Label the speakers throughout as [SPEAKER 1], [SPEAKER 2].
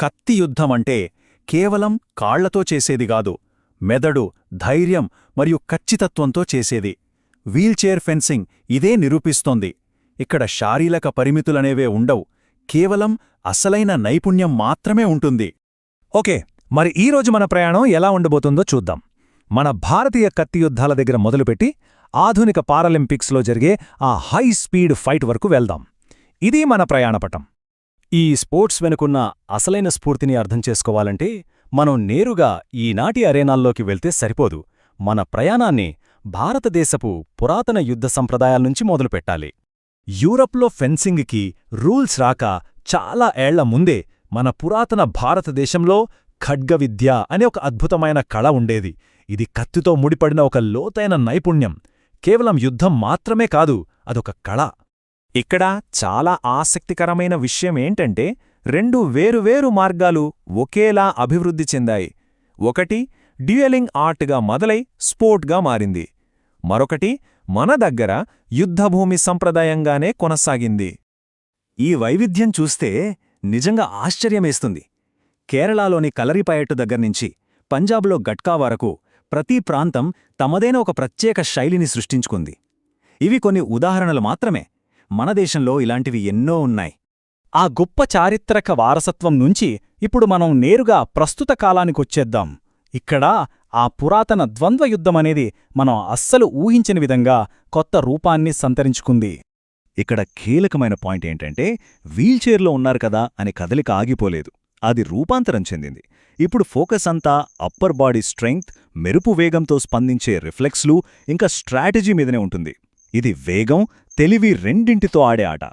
[SPEAKER 1] కత్తి యుద్ధమంటే కేవలం కాళ్ళతో చేసేది కాదు మెదడు ధైర్యం మరియు ఖచ్చితత్వంతో చేసేది. వీల్చైర్ ఫెన్సింగ్ ఇదే నిరూపిస్తోంది. ఇక్కడ శారీరక పరిమితులనేవే ఉండవు కేవలం అసలైన నైపుణ్యం మాత్రమే ఉంటుంది.
[SPEAKER 2] ఓకే మరి ఈరోజు మన ప్రయాణం ఎలా ఉండబోతుందో చూద్దాం. మన భారతీయ కత్తి యుద్ధాల దగ్గర మొదలుపెట్టి ఆధునిక పారాలింపిక్స్లో జరిగే ఆ హై స్పీడ్ ఫైట్ వరకు వెళ్దాం. ఇది మన ప్రయాణపటం.
[SPEAKER 3] ఈ స్పోర్ట్స్ వెనుకున్న అసలైన స్ఫూర్తిని అర్థం చేసుకోవాలంటే మనం నేరుగా ఈనాటి అరేనాల్లోకి వెళ్తే సరిపోదు. మన ప్రయాణాన్ని భారతదేశపు పురాతన యుద్ధ సంప్రదాయాల్నుంచి మొదలుపెట్టాలి. యూరప్లో ఫెన్సింగ్కి రూల్స్ రాక చాలా ఏళ్ళ ముందే మన పురాతన భారతదేశంలో ఖడ్గ విద్య అనే ఒక అద్భుతమైన కళ ఉండేది. ఇది కత్తితో ముడిపడిన ఒక లోతైన నైపుణ్యం. కేవలం యుద్ధం మాత్రమే కాదు అదొక కళ.
[SPEAKER 2] ఇక్కడ చాలా ఆసక్తికరమైన విషయం ఏంటంటే రెండు వేరువేరు మార్గాలు ఒకేలా అభివృద్ధి చెందాయి. ఒకటి డ్యూయలింగ్ ఆర్ట్గా మొదలై స్పోర్ట్గా మారింది. మరొకటి మన దగ్గర యుద్ధభూమి సంప్రదాయంగానే కొనసాగింది.
[SPEAKER 3] ఈ వైవిధ్యం చూస్తే నిజంగా ఆశ్చర్యమేస్తుంది. కేరళలోని కలరిపయట్టు దగ్గర్నుంచి పంజాబ్లో గట్కా వరకు ప్రతి ప్రాంతం తమదైన ఒక ప్రత్యేక శైలిని సృష్టించుకుంది. ఇవి కొన్ని ఉదాహరణలు మాత్రమే. మన దేశంలో ఇలాంటివి ఎన్నో ఉన్నాయి.
[SPEAKER 4] ఆ గొప్ప చారిత్రక వారసత్వం నుంచి ఇప్పుడు మనం నేరుగా ప్రస్తుత కాలానికొచ్చేద్దాం ఇక్కడ ఆ పురాతన ద్వంద్వ యుద్ధమనేది మనం అస్సలు ఊహించని విధంగా కొత్త రూపాన్ని సంతరించుకుంది.
[SPEAKER 3] ఇక్కడ కీలకమైన పాయింట్ ఏంటంటే వీల్చైర్లో ఉన్నారు కదా అని కదలిక ఆగిపోలేదు. అది రూపాంతరం చెందింది. ఇప్పుడు ఫోకస్ అంతా అప్పర్ బాడీ స్ట్రెంగ్త్ మెరుపు వేగంతో స్పందించే రిఫ్లెక్స్లు ఇంకా స్ట్రాటజీ మీదనే ఉంటుంది. ఇది వేగం తెలివి రెండింటితో ఆడే ఆట.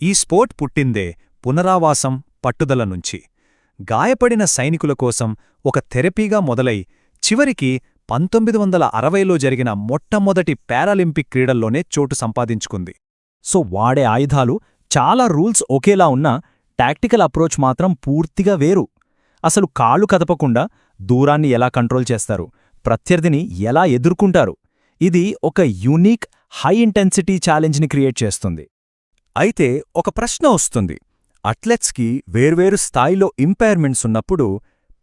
[SPEAKER 2] ఈ స్పోర్ట్ పుట్టిందే పునరావాసం పట్టుదల నుంచి. గాయపడిన సైనికుల కోసం ఒక థెరపీగా మొదలై చివరికి పంతొమ్మిది వందల అరవైలో జరిగిన మొట్టమొదటి పారాలింపిక్ క్రీడల్లోనే చోటు సంపాదించుకుంది.
[SPEAKER 4] సో వాడే ఆయుధాలు చాలా రూల్స్ ఒకేలా ఉన్నా టాక్టికల్ అప్రోచ్ మాత్రం పూర్తిగా వేరు. అసలు కాళ్ళు కదపకుండా దూరాన్ని ఎలా కంట్రోల్ చేస్తారు ప్రత్యర్థిని ఎలా ఎదుర్కొంటారు ఇది ఒక యూనిక్ హై ఇంటెన్సిటీ ఛాలెంజ్ని క్రియేట్ చేస్తుంది.
[SPEAKER 2] అయితే ఒక ప్రశ్న వస్తుంది. అథ్లెట్స్కి వేర్వేరు స్థాయిలో ఇంపైర్మెంట్స్ ఉన్నప్పుడు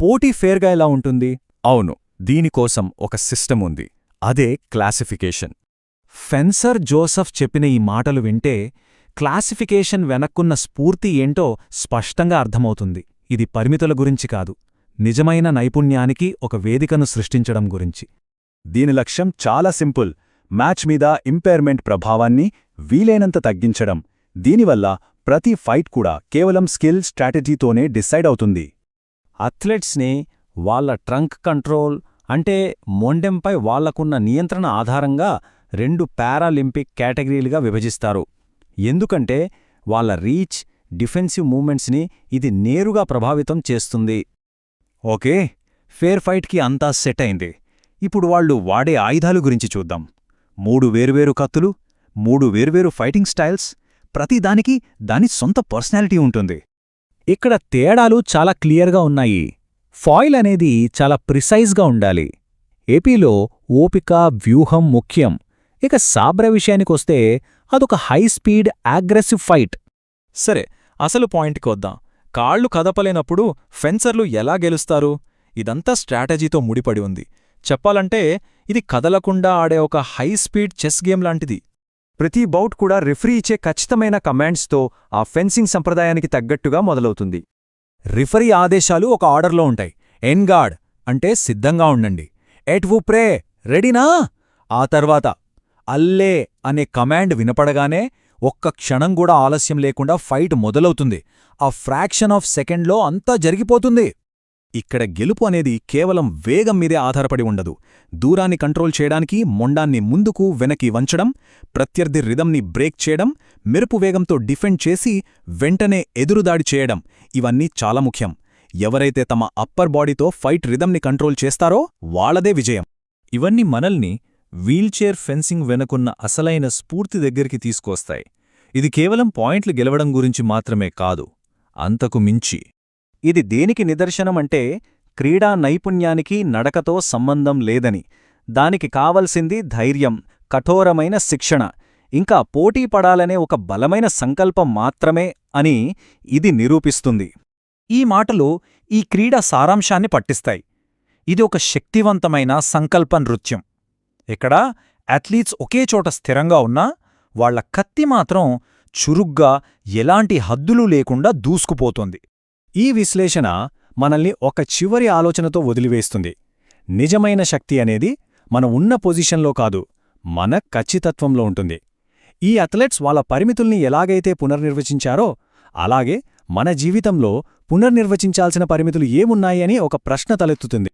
[SPEAKER 2] పోటీ ఫేర్గా ఎలా ఉంటుంది? అవును దీనికోసం ఒక సిస్టమ్ ఉంది. అదే క్లాసిఫికేషన్. ఫెన్సర్ జోసఫ్ చెప్పిన ఈ మాటలు వింటే క్లాసిఫికేషన్ వెనక్కున్న స్ఫూర్తి ఏంటో స్పష్టంగా అర్థమవుతుంది. ఇది పరిమితుల గురించి కాదు. నిజమైన నైపుణ్యానికి ఒక వేదికను సృష్టించడం గురించి.
[SPEAKER 3] దీని లక్ష్యం చాలా సింపుల్. మ్యాచ్ మీద ఇంపైర్మెంట్ ప్రభావాన్ని వీలైనంత తగ్గించడం. దీనివల్ల ప్రతి ఫైట్ కూడా కేవలం స్కిల్ స్ట్రాటజీతోనే డిసైడ్ అవుతుంది.
[SPEAKER 4] అథ్లెట్స్ని వాళ్ళ ట్రంక్ కంట్రోల్ అంటే మొండెంపై వాళ్ళకున్న నియంత్రణ ఆధారంగా రెండు పారాలింపిక్ కేటగిరీలుగా విభజిస్తారు. ఎందుకంటే వాళ్ళ రీచ్ డిఫెన్సివ్ మూమెంట్స్ని ఇది నేరుగా ప్రభావితం చేస్తుంది.
[SPEAKER 3] ఓకే ఫేర్ ఫైట్కి అంతా సెట్ అయింది. ఇప్పుడు వాళ్ళు వాడే ఆయుధాలు గురించి చూద్దాం. మూడు వేర్వేరు కత్తులు మూడు వేర్వేరు ఫైటింగ్ స్టైల్స్ ప్రతిదానికి దాని సొంత పర్సనాలిటీ ఉంటుంది.
[SPEAKER 4] ఇక్కడ తేడాలు చాలా క్లియర్గా ఉన్నాయి. ఫాయిల్ అనేది చాలా ప్రిసైజ్గా ఉండాలి. ఏపీలో ఓపిక వ్యూహం ముఖ్యం. ఇక సాబ్ర విషయానికొస్తే అదొక హై స్పీడ్ అగ్రెసివ్ ఫైట్.
[SPEAKER 2] సరే అసలు పాయింట్కి వద్దాం. కాళ్ళు కదపలేనప్పుడు ఫెన్సర్లు ఎలా గెలుస్తారు? ఇదంతా స్ట్రాటజీతో ముడిపడి ఉంది. చెప్పాలంటే ఇది కదలకుండా ఆడే ఒక హై స్పీడ్ చెస్ గేమ్ లాంటిది.
[SPEAKER 3] ప్రతి బౌట్ కూడా రిఫరీ ఇచ్చే ఖచ్చితమైన కమాండ్స్తో ఆ ఫెన్సింగ్ సంప్రదాయానికి తగ్గట్టుగా మొదలవుతుంది.
[SPEAKER 2] రిఫరీ ఆదేశాలు ఒక ఆర్డర్లో ఉంటాయి. ఎన్గార్డ్ అంటే సిద్ధంగా ఉండండి. ఎట్ ప్రే రెడీనా? ఆ తర్వాత అల్లే అనే కమాండ్ వినపడగానే ఒక్క క్షణం కూడా ఆలస్యం లేకుండా ఫైట్ మొదలవుతుంది. ఆ ఫ్రాక్షన్ ఆఫ్ సెకండ్లో అంతా జరిగిపోతుంది. ఇక్కడ గెలుపు అనేది కేవలం వేగం మీదే ఆధారపడి ఉండదు. దూరాన్ని కంట్రోల్ చేయడానికి మొండాన్ని ముందుకు వెనక్కి వంచడం ప్రత్యర్థి రిధంని బ్రేక్ చేయడం మెరుపు వేగంతో డిఫెండ్ చేసి వెంటనే ఎదురుదాడి చేయడం ఇవన్నీ చాలా ముఖ్యం. ఎవరైతే తమ అప్పర్ బాడీతో ఫైట్ రిధంని కంట్రోల్ చేస్తారో వాళ్ళదే విజయం. ఇవన్నీ మనల్ని వీల్చైర్ ఫెన్సింగ్ వెనుకున్న అసలైన స్ఫూర్తి దగ్గరికి తీసుకొస్తాయి. ఇది కేవలం పాయింట్లు గెలవడం గురించి మాత్రమే కాదు అంతకు మించి.
[SPEAKER 4] ఇది దేనికి నిదర్శనమంటే క్రీడా నైపుణ్యానికి నడకతో సంబంధం లేదని. దానికి కావలసింది ధైర్యం కఠోరమైన శిక్షణ. ఇంకా పోటీ పడాలనే ఒక బలమైన సంకల్పం మాత్రమే అని ఇది నిరూపిస్తుంది.
[SPEAKER 2] ఈ మాటలు ఈ క్రీడ సారాంశాన్ని పట్టిస్తాయి. ఇది ఒక శక్తివంతమైన సంకల్ప నృత్యం. ఇక్కడ అథ్లీట్స్ ఒకే చోట స్థిరంగా ఉన్నా వాళ్ళ కత్తి మాత్రం చురుగ్గా ఎలాంటి హద్దులు లేకుండా దూసుకుపోతోంది.
[SPEAKER 3] ఈ విశ్లేషణ మనల్ని ఒక చివరి ఆలోచనతో వదిలివేస్తుంది. నిజమైన శక్తి అనేది మనం ఉన్న పొజిషన్లో కాదు మన ఖచ్చితత్వంలో ఉంటుంది. ఈ అథ్లెట్స్ వాళ్ళ పరిమితుల్ని ఎలాగైతే పునర్నిర్వచించారో అలాగే మన జీవితంలో పునర్నిర్వచించాల్సిన పరిమితులు ఏమున్నాయి అని ఒక ప్రశ్న తలెత్తుతుంది.